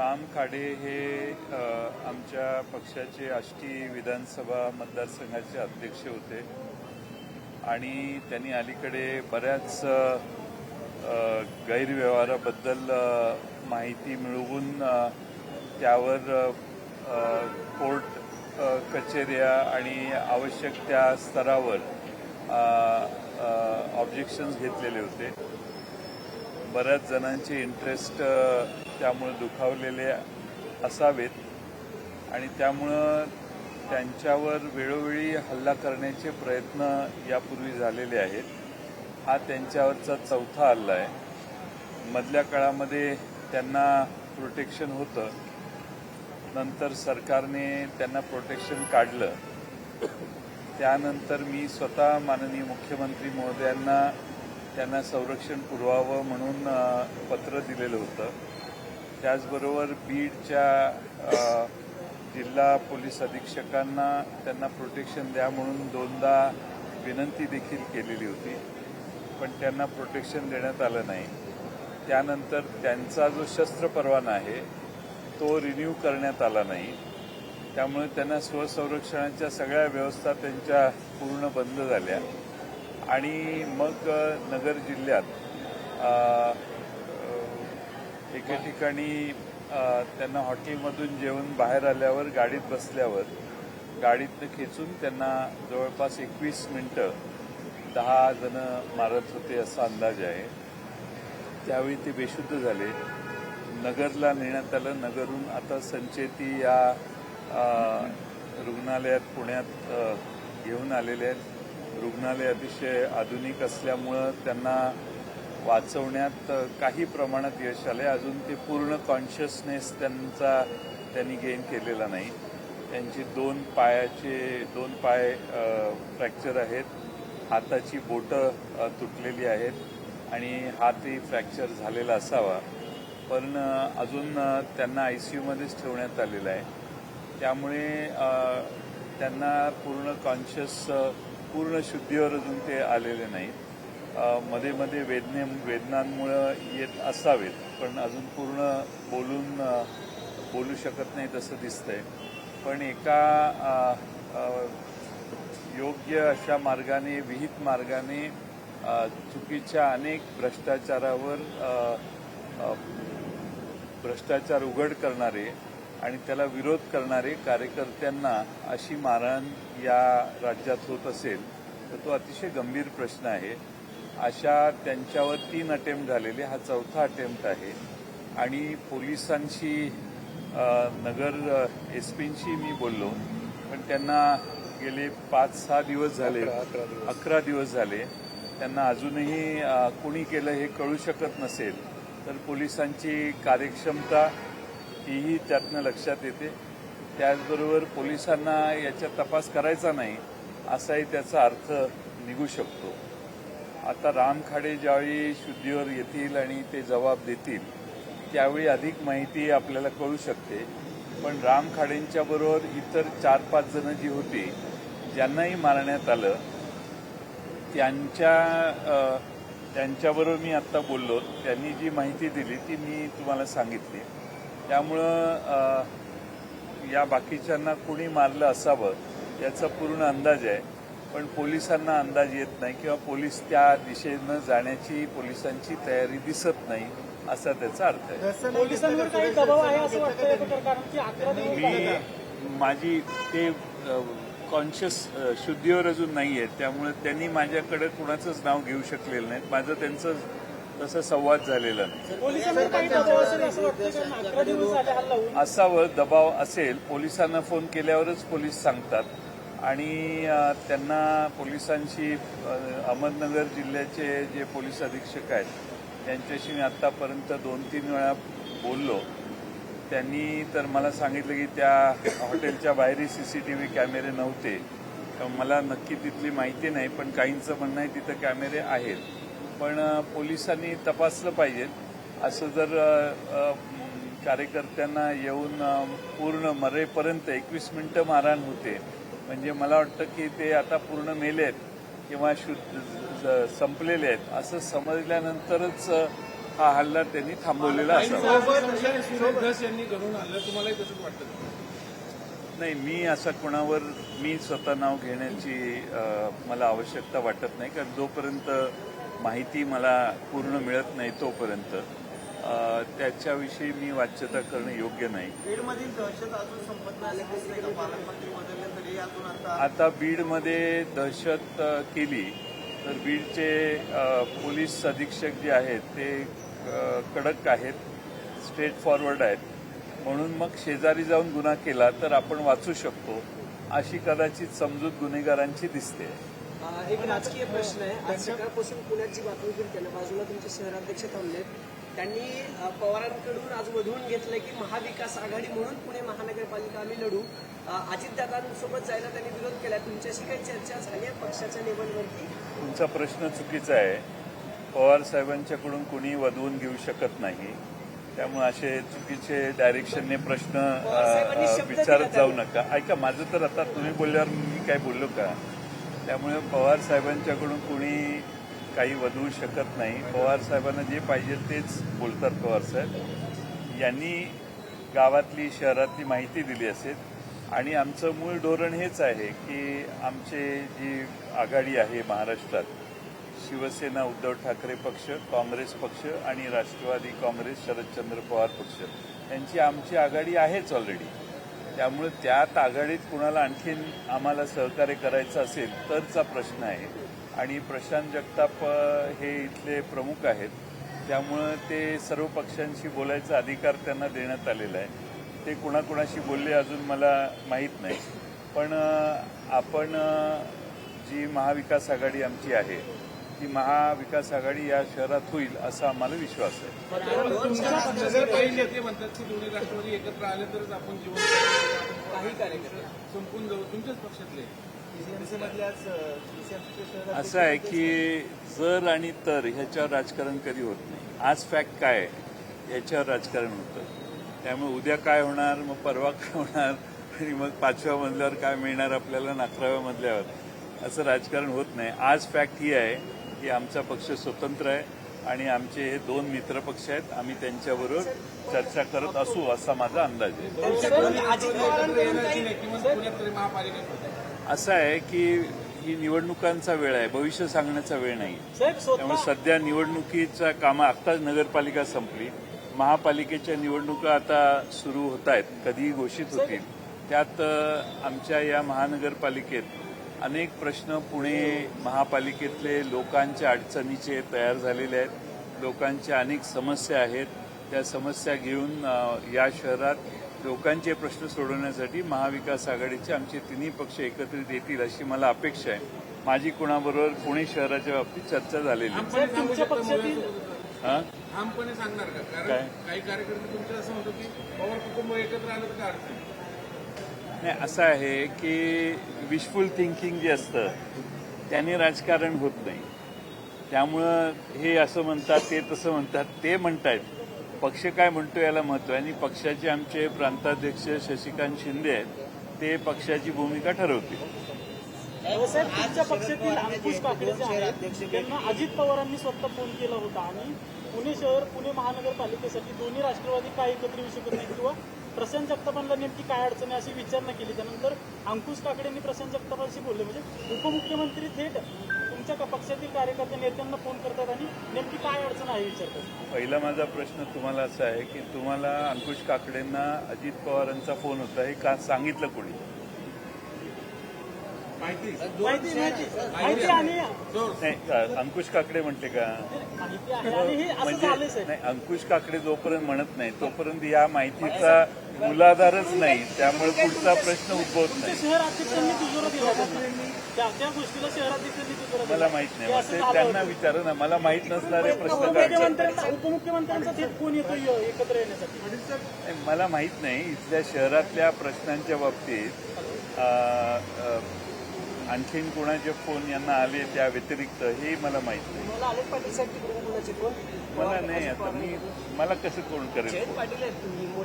राम खाडे हे आमच्या पक्षाचे आष्टी विधानसभा मतदारसंघाचे अध्यक्ष होते. आणि त्यांनी अलीकडे बऱ्याच गैरव्यवहाराबद्दल माहिती मिळवून त्यावर कोर्ट कचेऱ्या आणि आवश्यक त्या स्तरावर ऑब्जेक्शन्स घेतलेले होते. बऱ्याच जणांचे इंटरेस्ट त्यामुळे दुखावलेले असावेत आणि त्यामुळं त्यांच्यावर वेळोवेळी हल्ला करण्याचे प्रयत्न यापूर्वी झालेले आहेत. हा त्यांच्यावरचा चौथा हल्ला आहे. मधल्या काळामध्ये त्यांना प्रोटेक्शन होतं. नंतर सरकारने त्यांना प्रोटेक्शन काढलं. त्यानंतर मी स्वतः माननीय मुख्यमंत्री महोदयांना त्यांना संरक्षण पुरवावं म्हणून पत्र दिलेलं होतं. त्याचबरोबर बीडच्या जिल्हा पोलीस अधीक्षकांना त्यांना प्रोटेक्शन द्या म्हणून दोनदा विनंती देखील केलेली होती. पण त्यांना प्रोटेक्शन देण्यात आलं नाही. त्यानंतर त्यांचा जो शस्त्र परवाना आहे तो रिन्यू करण्यात आला नाही. त्यामुळे त्यांना स्वसंरक्षणाच्या सगळ्या व्यवस्था त्यांच्या पूर्ण बंद झाल्या. आणि मग नगर जिल्ह्यात एके ठिकाणी त्यांना हॉटेलमधून जेवण बाहेर आल्यावर गाडीत बसल्यावर गाडीतनं खेचून त्यांना जवळपास एकवीस मिनिटं दहा जण मारत होते असा अंदाज आहे. त्यावेळी ते बेशुद्ध झाले. नगरला नेण्यात आलं. नगरहून आता संचेती या रुग्णालयात पुण्यात घेऊन आलेले आहेत. रुग्णालय अतिशय आधुनिक असल्यामुळं त्यांना वाचवण्यात काही प्रमाणात यश आले अजून ते पूर्ण कॉन्शियसनेस त्यांचा त्यांनी गेन केलेला नाही. त्यांची दोन पायाचे दोन पाय फ्रॅक्चर आहेत. हाताची बोटं तुटलेली आहेत आणि हातही फ्रॅक्चर झालेला असावा. पण अजून अजून आय त्यांना आयसीयूमध्येच ठेवण्यात आलेलं आहे. त्यामुळे त्यांना पूर्ण कॉन्शियस पूर्ण शुद्धीवर अजून ते आलेले नाहीत. मध्ये मध्ये वेदने वेदनांमुळं येत असावेत पण अजून पूर्ण बोलून बोलू शकत नाही तसं दिसतंय. पण एका योग्य अशा मार्गाने विहित मार्गाने चुकीच्या अनेक भ्रष्टाचारावर भ्रष्टाचार उघड करणारे आणि त्याला विरोध करणारे कार्यकर्त्यांना अशी मारहाण या राज्यात होत असेल तर तो अतिशय गंभीर प्रश्न आहे. अशा त्यांच्यावर तीन अटेम्प्ट झालेले हा चौथा अटेम्प्ट आहे. आणि पोलिसांशी नगर एस पींशी मी बोललो. पण त्यांना गेले पाच सहा दिवस झाले. अकरा दिवस. झाले. त्यांना अजूनही कुणी केलं हे कळू शकत नसेल. तर पोलिसांची कार्यक्षमता हीही त्यातनं लक्षात येते. त्याचबरोबर पोलिसांना याचा तपास करायचा नाही असाही त्याचा अर्थ निघू शकतो. आता रामखाडे ज्यावेळी शुद्धीवर येतील आणि ते जबाब देतील त्यावेळी अधिक माहिती आपल्याला कळू शकते. पण रामखाडेंच्या बरोबर इतर चार पाच जण जी होती ज्यांनाही मारण्यात आलं त्यांच्या त्यांच्याबरोबर मी आत्ता बोललो. त्यांनी जी माहिती दिली ती मी तुम्हाला सांगितली. त्यामुळं या बाकीच्यांना कुणी मारलं असावं याचा पूर्ण अंदाज आहे. पण पोलिसांना अंदाज येत नाही किंवा पोलीस त्या दिशेनं जाण्याची पोलिसांची तयारी दिसत नाही असा त्याचा अर्थ आहे. मी माझी ते कॉन्शियस शुद्धीवर अजून नाही आहे त्यामुळे त्यांनी माझ्याकडे कुणाचंच नाव घेऊ शकलेलं नाही माझं त्यांचं तसं संवाद झालेला नाही. पोलिसांवर काही दबाव असेल असं वाटतं कारण अकरा दिवस झाले हल्ला होऊन. असावं दबाव असेल पोलिसांना फोन केल्यावरच पोलीस सांगतात. आणि त्यांना पोलिसांशी अहमदनगर जिल्ह्याचे जे पोलीस अधीक्षक आहेत त्यांच्याशी मी आतापर्यंत दोन तीन वेळा बोललो. त्यांनी तर मला सांगितलं की त्या हॉटेलच्या बाहेरही सीसीटीव्ही कॅमेरे नव्हते. मला नक्की तिथली माहिती नाही पण काहींचं म्हणणं आहे तिथं कॅमेरे आहेत. पण पोलिसांनी तपासलं पाहिजे. असं जर कार्यकर्त्यांना येऊन पूर्ण मरेपर्यंत एकवीस मिनिटं मारहाण होते म्हणजे मला वाटतं की ते आता पूर्ण मेले आहेत किंवा शुद्ध संपलेले आहेत. असं समजल्यानंतरच हा हल्ला त्यांनी थांबवलेला? नाही मी असं कोणावर मी स्वतः नाव घेण्याची मला आवश्यकता वाटत नाही कारण जोपर्यंत माहिती मला पूर्ण मिळत नाही तोपर्यंत. त्याच्याविषयी मी वाच्यता करणं योग्य नाही. बीडमधील दहशत अजून संपत नाही असं दिसतंय का? पालकमंत्री बदलले तरी अजून आता आता बीडमध्ये दहशत केली तर बीडचे पोलीस अधीक्षक जे आहेत ते कडक आहेत स्ट्रेट फॉरवर्ड आहेत. म्हणून मग शेजारी जाऊन गुन्हा केला तर आपण वाचू शकतो. अशी कदाचित समजूत गुन्हेगारांची दिसते. एक राजकीय प्रश्न आहे. आज सकाळपासून पुण्याची बातमी फिरते ना बाजूला तुमचे शहराध्यक्ष थांबलेत. त्यांनी पवारांकडून आज वधवून घेतलंय की महाविकास आघाडी म्हणून पुणे महानगरपालिका आम्ही लढू. अजितदादांसोबत जायला त्यांनी विरोध केला तुमच्याशी काही चर्चा झाली आहे पक्षाच्या लेवलवरती? तुमचा प्रश्न चुकीचा आहे. पवार साहेबांच्याकडून कुणी वधवून घेऊ शकत नाही. त्यामुळे असे चुकीचे डायरेक्शनने प्रश्न विचारत जाऊ नका. ऐका माझं तर आता तुम्ही बोलल्यावर मी काय बोललो का? त्यामुळे पवार साहेबांच्याकडून कुणी काही वधवू शकत नाही. पवार साहेबांना जे पाहिजे तेच बोलतात पवार साहेब. यांनी गावातली शहरातली माहिती दिली असेल. आणि आमचं मूळ धोरण हेच आहे की आमचे जी आघाडी आहे महाराष्ट्रात शिवसेना उद्धव ठाकरे पक्ष काँग्रेस पक्ष आणि राष्ट्रवादी काँग्रेस शरदचंद्र पवार पक्ष यांची आमची आघाडी आहेच ऑलरेडी त्यामुळे त्यात आघाडीत कुणाला आणखीन आम्हाला सहकार्य करायचं असेल तरचा प्रश्न आहे. आणि प्रशांत जगताप हे इथले प्रमुख आहेत. त्यामुळं ते सर्व पक्षांशी बोलायचा अधिकार त्यांना देण्यात आलेला आहे. ते कुणाकुणाशी बोलले अजून मला माहीत नाही. पण आपण जी महाविकास आघाडी आमची आहे ती महाविकास आघाडी या शहरात होईल असा आम्हाला विश्वास आहे. नगर काही नेते म्हणतात की दोन्ही राष्ट्रवादी एकत्र आले तरच आपण जीवन जगू. काही कार्यक्रम संपून जाऊ तुमच्याच पक्षातले. मधल्याच शहरात असं आहे की जर आणि तर ह्याच्यावर राजकारण कधी होत नाही. आज फॅक्ट काय आहे? याच्यावर राजकारण होतं. त्यामुळे उद्या काय होणार मग परवा काय होणार आणि मग पाचव्या मजल्यावर काय मिळणार आपल्याला अकराव्या मजल्यावर? असं राजकारण होत नाही. आज फॅक्ट ही आहे की आमचा पक्ष स्वतंत्र आहे आणि आमचे हे दोन मित्र पक्ष आहेत. आम्ही त्यांच्याबरोबर चर्चा करत असू असा माझा अंदाज आहे. असं आहे की ही निवडणुकांचा वेळ आहे भविष्य सांगण्याचा वेळ नाही. त्यामुळे सध्या निवडणुकीचा कामं आत्ताच नगरपालिका संपली. महापालिकेच्या निवडणुका आता सुरू होत आहेत कधीही घोषित होतील. त्यात आमच्या या महानगरपालिकेत अनेक प्रश्न पुणे महापालिकेतले लोकांच्या अडचणीचे तयार झालेले आहेत. लोकांच्या अनेक समस्या आहेत. त्या समस्या घेऊन या शहरात लोकांचे प्रश्न सोडवण्यासाठी महाविकास आघाडीचे आमचे तिन्ही पक्ष एकत्रित येतील अशी मला अपेक्षा आहे. माझी कुणाबरोबर पुणे शहराच्या बाबतीत चर्चा झालेली आहे. साहेब तुमच्या पक्षातील? हा? ठामपणे सांगणार का? कारण काय? काही कार्यकर्ते तुमचे असं म्हणतो की पवार कुटुंब एकत्र आलं तर नाही. असं आहे की विशफुल थिंकिंग जे असतं त्याने राजकारण होत नाही. त्यामुळं हे असं म्हणतात ते तसं म्हणतात ते म्हणतायत. पक्ष काय म्हणतो याला महत्त्व आहे. आणि पक्षाचे आमचे प्रांताध्यक्ष शशिकांत शिंदे आहेत ते पक्षाची भूमिका ठरवतील. आमच्या पक्षातील अंकुश काकडे जे आहेत त्यांना अजित पवारांनी स्वतः फोन केला होता. आणि पुणे शहर पुणे महानगरपालिकेसाठी दोन्ही राष्ट्रवादी काय एकत्र येऊ शकत नाही किंवा प्रशांत जगतापांना नेमकी काय अडचण आहे अशी विचारणा केली. त्यानंतर अंकुश काकडेंनी प्रशांत जगतापांशी बोलले. म्हणजे उपमुख्यमंत्री थेट तुमच्या क- पक्षातील कार्यकर्ते नेत्यांना फोन करतात आणि नेमकी काय अडचण आहे विचारतात. पहिला माझा प्रश्न तुम्हाला असा आहे की तुम्हाला अंकुश काकडेंना अजित पवारांचा फोन होता हे का सांगितलं कोणी? माहिती आणि नाही अंकुश काकडे म्हटले का? हे म्हणजे नाही अंकुश काकडे जोपर्यंत म्हणत नाही तोपर्यंत या माहितीचा मुलाधारच नाही. त्यामुळे पुढचा प्रश्न उद्भवत नाही. मला माहीत नाही. मग त्यांना. विचारा ना. मला माहीत नसणारे प्रश्न काय उपमुख्यमंत्र्यांचा उपमुख्यमंत्र्यांचा थेट फोन येतो य- एकत्र येण्यासाठी. नाही, मला माहीत नाही. इथल्या शहरातल्या प्रश्नांच्या बाबतीत आणखीन कोणाचे फोन यांना आले त्या व्यतिरिक्त हे मला माहीत नाही. मला नाही आता मी मला कसं फोन करेल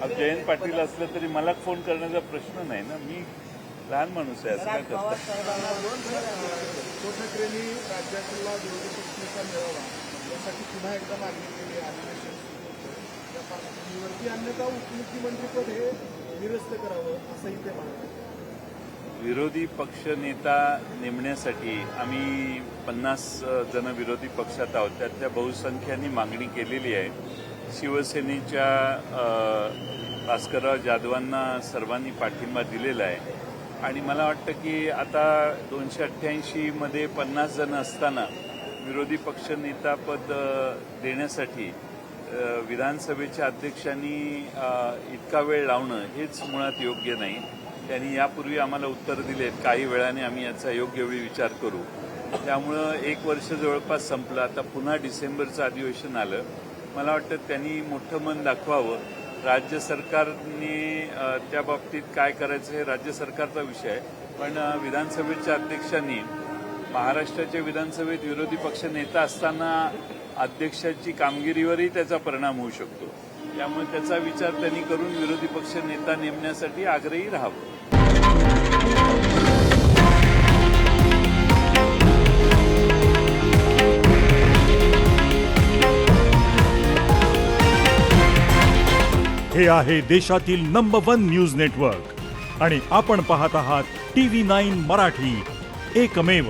जयंत? पाटील असलं तरी मला फोन करण्याचा प्रश्न नाही ना. मी लहान माणूस आहे असं काय करतात उद्धव ठाकरेंनी राज्यातला विरोधी पक्षनेता मिळावा त्यासाठी पुन्हा एकदा मागणी केली आहे. अधिवेशन सुरू होतं त्या पार्श्वभूमीवरती अन्यथा उपमुख्यमंत्रीपद हे निरस्त करावं असंही ते म्हणाले विरोधी पक्ष नेता नेमण्यासाठी आम्ही पन्नास जण विरोधी पक्षात आहोत. त्यातल्या बहुसंख्यांनी मागणी केलेली आहे. शिवसेनेच्या भास्करराव जाधवांना सर्वांनी पाठिंबा दिलेला आहे. आणि मला वाटतं की आता दोनशे अठ्ठ्याऐंशीमध्ये पन्नास जण असताना विरोधी पक्ष नेतापद देण्यासाठी विधानसभेच्या अध्यक्षांनी इतका वेळ लावणं हेच मुळात योग्य नाही. त्यांनी यापूर्वी आम्हाला उत्तर दिलेत काही वेळाने आम्ही याचा योग्य वेळी विचार करू. त्यामुळं एक वर्ष जवळपास संपलं. आता पुन्हा डिसेंबरचं अधिवेशन आलं. मला वाटतं त्यांनी मोठं मन दाखवावं. राज्य सरकारने त्या बाबतीत काय करायचं हे राज्य सरकारचा विषय आहे. पण विधानसभेच्या अध्यक्षांनी महाराष्ट्राच्या विधानसभेत विरोधी पक्ष नेता असताना अध्यक्षाची कामगिरीवरही त्याचा परिणाम होऊ शकतो. त्यामुळे त्याचा विचार त्यांनी करून विरोधी पक्ष नेता नेमण्यासाठी आग्रही राहावं. हे आहे देशातील नंबर वन न्यूज नेटवर्क आणि आपण पाहत आहात टी व्ही नाईन मराठी. एकमेव